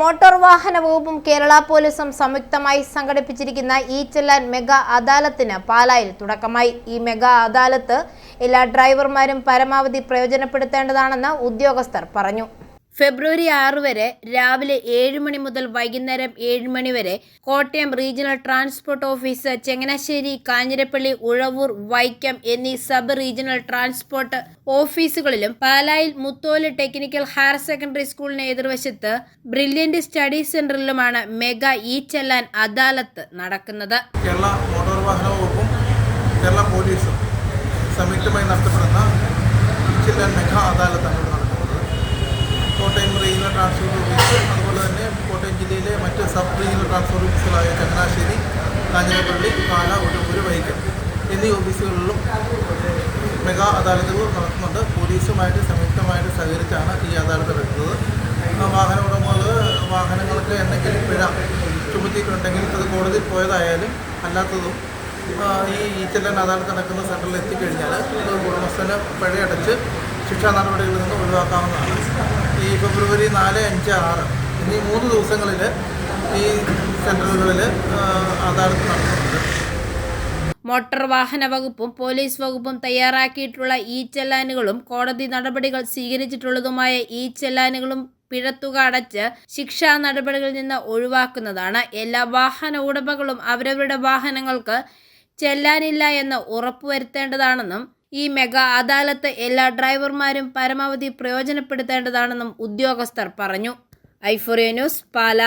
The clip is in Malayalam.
മോട്ടോർ വാഹന വകുപ്പും കേരള പോലീസും സംയുക്തമായി സംഘടിപ്പിച്ചിരിക്കുന്ന ഈ ചെല്ലാൻ മെഗാ അദാലത്തിന് പാലായിൽ തുടക്കമായി. ഈ മെഗാ അദാലത്ത് എല്ലാ ഡ്രൈവർമാരും പരമാവധി പ്രയോജനപ്പെടുത്തേണ്ടതാണെന്ന് ഉദ്യോഗസ്ഥർ പറഞ്ഞു. ഫെബ്രുവരി ആറ് വരെ രാവിലെ ഏഴ് മണി മുതൽ വൈകുന്നേരം ഏഴ് മണി വരെ Kottayam regional transport office Changanassery Kanjirappally Uzhavoor Vaikom എന്നീ സബ് റീജിയണൽ ട്രാൻസ്പോർട്ട് ഓഫീസുകളിലും പാലായിൽ മുത്തോൽ ടെക്നിക്കൽ ഹയർ സെക്കൻഡറി സ്കൂളിന് എതിർവശത്ത് ബ്രില്യന്റ് സ്റ്റഡി സെന്ററിലുമാണ് മെഗാ ഇ ചെല്ലാൻ അദാലത്ത് നടക്കുന്നത്. കേരള മോട്ടോർ വാഹന വകുപ്പും കേരള പോലീസും സംയുക്തമായി നടത്തപ്പെടുന്ന മെഗാ അദാലത്താണ് റീജിയണൽ ട്രാൻസ്പോർട്ട് ഓഫീസ് അതുപോലെ തന്നെ കോട്ടയം ജില്ലയിലെ മറ്റ് സബ് റീജിയണൽ ട്രാൻസ്പോർട്ട് ഓഫീസുകളായ ചങ്ങനാശ്ശേരി കാഞ്ഞിരപ്പള്ളി പാല ഉടമ്പൂര് വൈക്കം എന്നീ ഓഫീസുകളിലും മെഗാ അദാലത്തുകൾ നടത്തുന്നുണ്ട്. പോലീസുമായിട്ട് സംയുക്തമായിട്ട് സഹകരിച്ചാണ് ഈ അദാലത്ത് നടത്തുന്നത് ആ വാഹന ഉടമകൾ വാഹനങ്ങൾക്ക് എന്തെങ്കിലും പിഴ ചുമത്തിയിട്ടുണ്ടെങ്കിൽ അത് കോടതിയിൽ പോയതായാലും അല്ലാത്തതും ഈ ഈച്ചല്ലൻ അദാലത്ത് നടക്കുന്ന സെന്ററിൽ എത്തിക്കഴിഞ്ഞാൽ അത് ഉടമസ്ഥന് പിഴയടച്ച് ശിക്ഷാ നടപടികളിൽ നിന്ന് ഒഴിവാക്കാവുന്നതാണ്. ഈ ഫെബ്രുവരി നാല് അഞ്ച് ആറ് എന്നീ മൂന്ന് ദിവസങ്ങളിൽ ഈ സെന്ററുകളിൽ അദാലത്ത് നടത്തുന്നുണ്ട്. മോട്ടോർ വാഹന വകുപ്പും പോലീസ് വകുപ്പും തയ്യാറാക്കിയിട്ടുള്ള ഈ ചെല്ലാനുകളും കോടതി നടപടികൾ സ്വീകരിച്ചിട്ടുള്ളതുമായ ഈ ചെല്ലാനുകളും പിഴത്തുക അടച്ച് ശിക്ഷാ നടപടികളിൽ നിന്ന് ഒഴിവാക്കുന്നതാണ്. എല്ലാ വാഹന ഉടമകളും അവരവരുടെ വാഹനങ്ങൾക്ക് ചെല്ലാനില്ല എന്ന് ഉറപ്പുവരുത്തേണ്ടതാണെന്നും ഈ മെഗാ അദാലത്ത് എല്ലാ ഡ്രൈവർമാരും പരമാവധി പ്രയോജനപ്പെടുത്തേണ്ടതാണെന്നും ഉദ്യോഗസ്ഥർ പറഞ്ഞു. Euphoria news Pala.